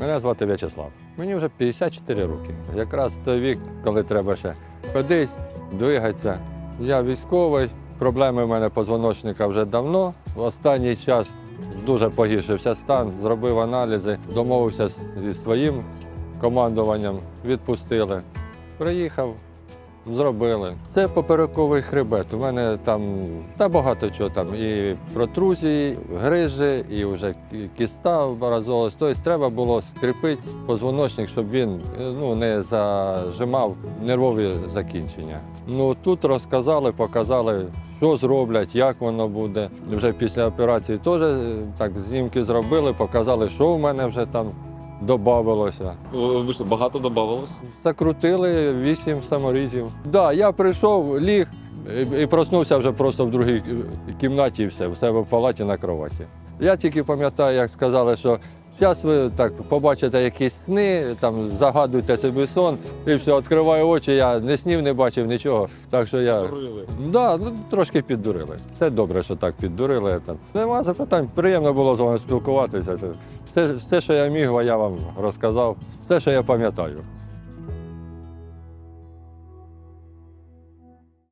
Мене звати В'ячеслав. Мені вже 54 роки. Якраз той вік, коли треба ще ходити, двигатися. Я військовий, проблеми в мене позвоночника вже давно. В останній час дуже погіршився стан, зробив аналізи, домовився зі своїм командуванням, відпустили. Приїхав, зробили. Це поперековий хребет. У мене там та багато чого там. І протрузії, грижі, і вже кіста образовалась. Тобто треба було скріпити позвоночник, щоб він е, ну, не зажимав нервові закінчення. Ну тут розказали, показали, що зроблять, як воно буде. Вже після операції теж е, так знімки зробили, показали, що в мене вже там додавалося. Ви що, багато додавалося? Закрутили вісім саморізів. Да, я прийшов, ліг і, і проснувся вже просто в другій кімнаті і все, в себе в палаті на кроваті. Я тільки пам'ятаю, як сказали, що зараз ви так побачите якісь сни, там загадуйте собі сон, і все, відкриваю очі, я не снів, не бачив нічого. Так що я. Піддурили. Да, ну, трошки піддурили. Це добре, що так піддурили. Там. Нема запитань, приємно було з вами спілкуватися. Все, все, що я міг, я вам розказав, все, що я пам'ятаю.